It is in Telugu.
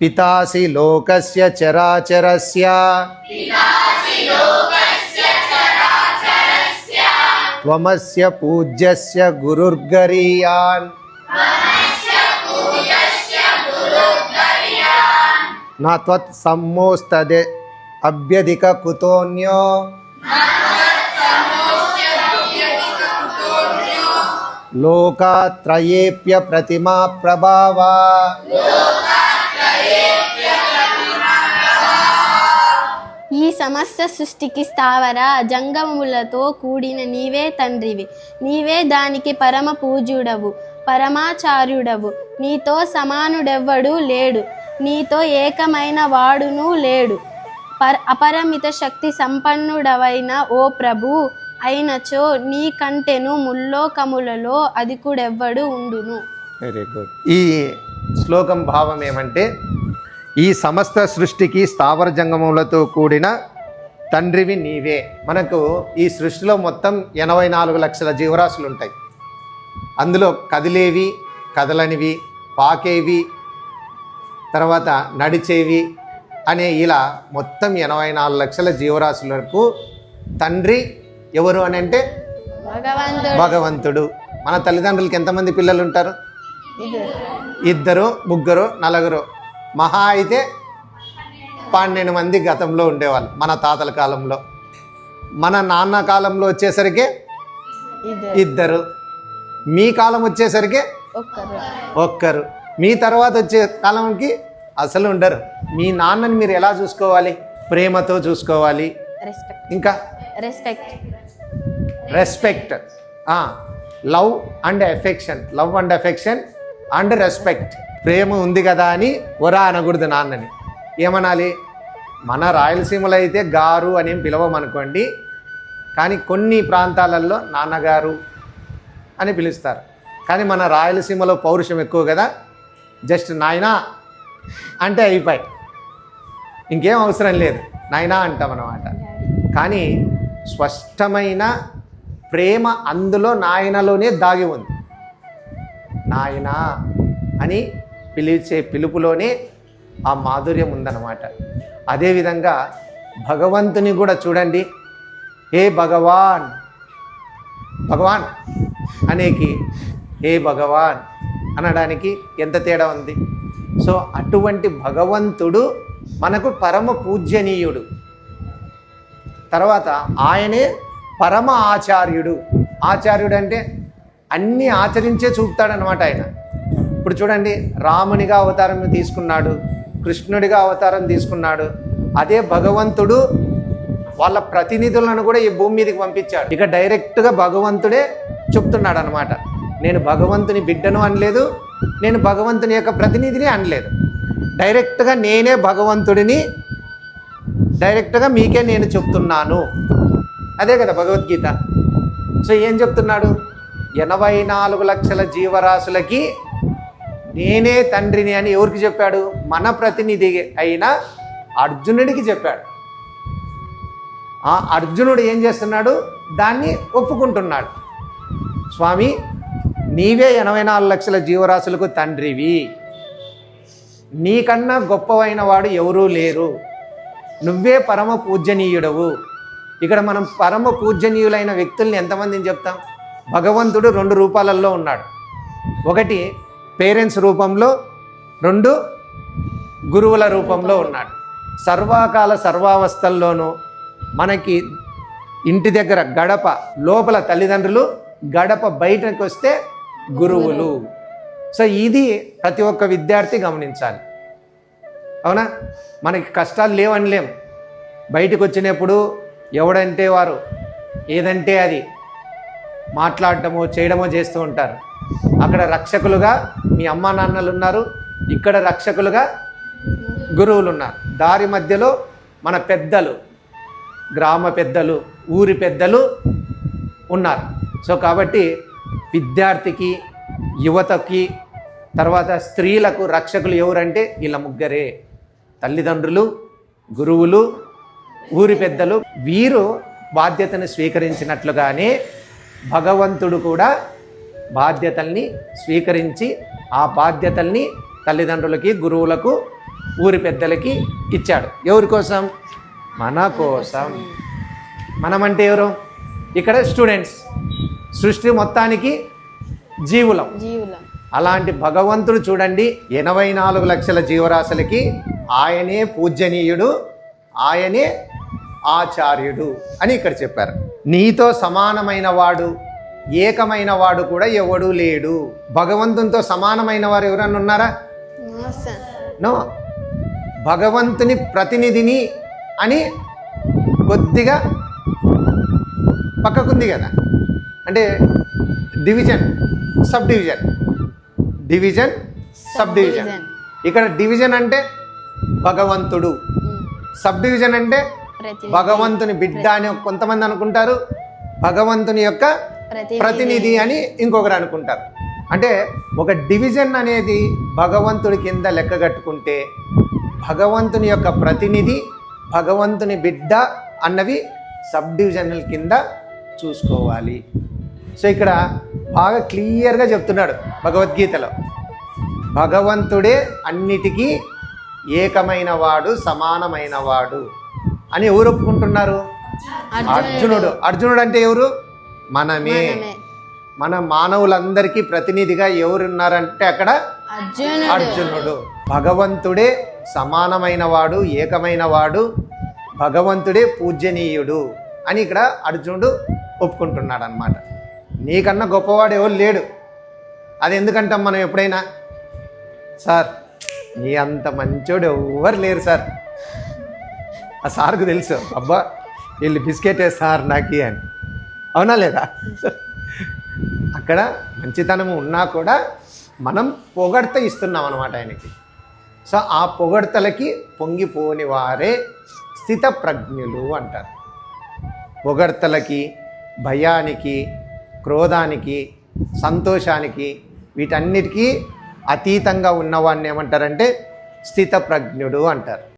పితాసి లోకస్య చరాచరస్య. త్వమస్య పూజ్యస్య గురుర్గరీయాన్. నా త్వత్ సమ్మోస్తదే అభ్యధిక కుతోన్యో. లోకాత్రయేప్య ప్రతిమా ప్రభావా. సమస్త సృష్టికి స్థావర జంగములతో కూడిన నీవే తండ్రివి. నీవే దానికి పరమ పూజ్యుడవు పరమాచార్యుడవు. నీతో సమానుడెవ్వడు లేడు. నీతో ఏకమైన వాడును లేడు. పర అపరిమిత శక్తి సంపన్నుడవైన ఓ ప్రభు అయినచో నీ కంటెను ముల్లోకములలో అధికుడెవ్వడు ఉండును. వెరీ గుడ్ ఈ శ్లోకం భావం ఏమంటే ఈ సమస్త సృష్టికి స్థావర జంగములతో కూడిన తండ్రివి నీవే. మనకు ఈ సృష్టిలో మొత్తం ఎనభై నాలుగు లక్షల జీవరాశులు ఉంటాయి అందులో కదిలేవి కదలనివి పాకేవి తర్వాత నడిచేవి అనే ఇలా మొత్తం ఎనభై నాలుగు లక్షల జీవరాశుల వరకు తండ్రి ఎవరు అని అంటే భగవంతుడు. మన తల్లిదండ్రులకి ఎంతమంది పిల్లలు ఉంటారు ఇది ఇద్దరు ముగ్గురు నలుగురు. మహా అయితే పన్నెండు మంది గతంలో ఉండేవాళ్ళు మన తాతల కాలంలో. మన నాన్న కాలంలో వచ్చేసరికి ఇది ఇద్దరు. మీ కాలం వచ్చేసరికి ఒక్కరు. మీ తర్వాత వచ్చే కాలంకి అసలు ఉండరు. మీ నాన్నని మీరు ఎలా చూసుకోవాలి? ప్రేమతో చూసుకోవాలి. రెస్పెక్ట్. ఇంకా? Respect. Respect. Love and affection. Love and affection and respect. ప్రేమ ఉంది కదా అని ఒరా అనకూడదు నాన్నని. ఏమనాలి? మన రాయలసీమలో అయితే గారు అని పిలవమనుకోండి కానీ కొన్ని ప్రాంతాలలో నాన్నగారు అని పిలుస్తారు. కానీ మన రాయలసీమలో పౌరుషం ఎక్కువ కదా జస్ట్ నాయనా అంటే అయిపోయి. ఇంకేం అవసరం లేదు నాయనా అంటాం అన్నమాట. కానీ స్పష్టమైన ప్రేమ అందులో నాయనలోనే దాగి ఉంది. నాయనా అని పిలిచే పిలుపులోనే ఆ మాధుర్యం ఉందన్నమాట. అదేవిధంగా భగవంతుని కూడా చూడండి. హే భగవాన్! భగవాన్! అనేకి హే భగవాన్! అనడానికి ఎంత తేడా ఉంది? సో అటువంటి భగవంతుడు మనకు పరమ పూజ్యనీయుడు. తర్వాత ఆయనే పరమ ఆచార్యుడు. ఆచార్యుడు అంటే అన్నీ ఆచరించే చూపుతాడనమాట ఆయన. ఇప్పుడు చూడండి రామునిగా అవతారం తీసుకున్నాడు కృష్ణుడిగా అవతారం తీసుకున్నాడు. అదే భగవంతుడు వాళ్ళ ప్రతినిధులను కూడా ఈ భూమి మీదకి పంపించాడు. ఇక డైరెక్ట్గా భగవంతుడే చెప్తున్నాడు అనమాట నేను భగవంతుని బిడ్డను అనలేదు నేను భగవంతుని యొక్క ప్రతినిధిని అనలేదు. డైరెక్ట్గా నేనే భగవంతుడిని డైరెక్ట్గా మీకే నేను చెప్తున్నాను. అదే కదా భగవద్గీత. సో ఏం చెప్తున్నాడు? ఎనభై నాలుగు లక్షల జీవరాశులకి నేనే తండ్రిని అని ఎవరికి చెప్పాడు? మన ప్రతినిధి అయిన అర్జునుడికి చెప్పాడు. ఆ అర్జునుడు ఏం చేస్తున్నాడు? దాన్ని ఒప్పుకుంటున్నాడు. స్వామి నీవే ఎనభై నాలుగు లక్షల జీవరాశులకు తండ్రివి. నీకన్నా గొప్పవైన వాడు ఎవరూ లేరు. నువ్వే పరమ పూజనీయుడవు ఇక్కడ మనం పరమ పూజనీయులైన వ్యక్తుల్ని ఎంతమందిని చెప్తాం? భగవంతుడు రెండు రూపాలలో ఉన్నాడు. ఒకటి పేరెంట్స్ రూపంలో రెండు గురువుల రూపంలో ఉన్నాడు. సర్వాకాల సర్వావస్థల్లోనూ మనకి ఇంటి దగ్గర గడప లోపల తల్లిదండ్రులు గడప బయటకు వస్తే గురువులు. సో ఇది ప్రతి ఒక్క విద్యార్థి గమనించాలి. అవునా? మనకి కష్టాలు లేవని లేం బయటకు వచ్చినప్పుడు ఎవడంటే వారు ఏదంటే అది మాట్లాడటమో చేయడమో చేస్తూ ఉంటారు. అక్కడ రక్షకులుగా మీ అమ్మా నాన్నలు ఉన్నారు. ఇక్కడ రక్షకులుగా గురువులు ఉన్నారు. దారి మధ్యలో మన పెద్దలు గ్రామ పెద్దలు ఊరి పెద్దలు ఉన్నారు. సో కాబట్టి విద్యార్థికి యువతకి తర్వాత స్త్రీలకు రక్షకులు ఎవరంటే వీళ్ళ ముగ్గురే. తల్లిదండ్రులు గురువులు ఊరి పెద్దలు. వీరు బాధ్యతను స్వీకరించినట్లుగానే భగవంతుడు కూడా బాధ్యతల్ని స్వీకరించి ఆ బాధ్యతల్ని తల్లిదండ్రులకి గురువులకు ఊరి పెద్దలకి ఇచ్చాడు. ఎవరి కోసం? మన కోసం. మనమంటే ఎవరు? ఇక్కడ స్టూడెంట్స్. సృష్టి మొత్తానికి జీవులం. జీవులం. అలాంటి భగవంతుడు చూడండి ఎనభై నాలుగు లక్షల జీవరాశులకి ఆయనే పూజనీయుడు ఆయనే ఆచార్యుడు అని ఇక్కడ చెప్పారు. నీతో సమానమైన వాడు ఏకమైన వాడు కూడా ఎవడూ లేడు. భగవంతునితో సమానమైన వారు ఎవరన్నా ఉన్నారా. నో. భగవంతుని ప్రతినిధిని అని కొద్దిగా పక్కకుంది కదా. అంటే division sub division. Division sub division. ఇక్కడ డివిజన్ అంటే భగవంతుడు. Mm. సబ్ డివిజన్ అంటే భగవంతుని బిడ్డ అని కొంతమంది అనుకుంటారు. భగవంతుని యొక్క ప్రతినిధి. అని ఇంకొకరు అనుకుంటారు. అంటే ఒక డివిజన్ అనేది భగవంతుడి కింద లెక్క కట్టుకుంటే భగవంతుని యొక్క ప్రతినిధి భగవంతుని బిడ్డ అన్నవి సబ్ డివిజన్ల కింద చూసుకోవాలి. సో ఇక్కడ బాగా క్లియర్గా చెప్తున్నాడు భగవద్గీతలో. భగవంతుడే అన్నిటికీ ఏకమైన వాడు సమానమైన వాడు అని ఎవరు ఒప్పుకుంటున్నారు? అర్జునుడు. అర్జునుడు అంటే ఎవరు? మనమే. మన మానవులందరికీ ప్రతినిధిగా ఎవరున్నారంటే అక్కడ అర్జునుడు. భగవంతుడే సమానమైన వాడు ఏకమైన వాడు భగవంతుడే పూజ్యనీయుడు అని ఇక్కడ అర్జునుడు ఒప్పుకుంటున్నాడు అనమాట నీకన్నా గొప్పవాడు ఎవరు లేడు. అది ఎందుకంటాం మనం ఎప్పుడైనా? సార్ నీ అంత మంచోడు ఎవరు లేరు సార్. ఆ సార్కు తెలుసు అబ్బా వీళ్ళు బిస్కెటే సార్ నాకి అని. అవునా లేదా? అక్కడ మంచితనం ఉన్నా కూడా మనం పొగడ్త ఇస్తున్నాం అనమాట ఆయనకి. సో ఆ పొగడ్తలకి పొంగిపోని వారే స్థిత ప్రజ్ఞులు అంటారు. పొగడ్తలకి భయానికి క్రోధానికి సంతోషానికి వీటన్నిటికీ అతీతంగా ఉన్నవాడిని ఏమంటారంటే స్థిత ప్రజ్ఞుడు అంటారు.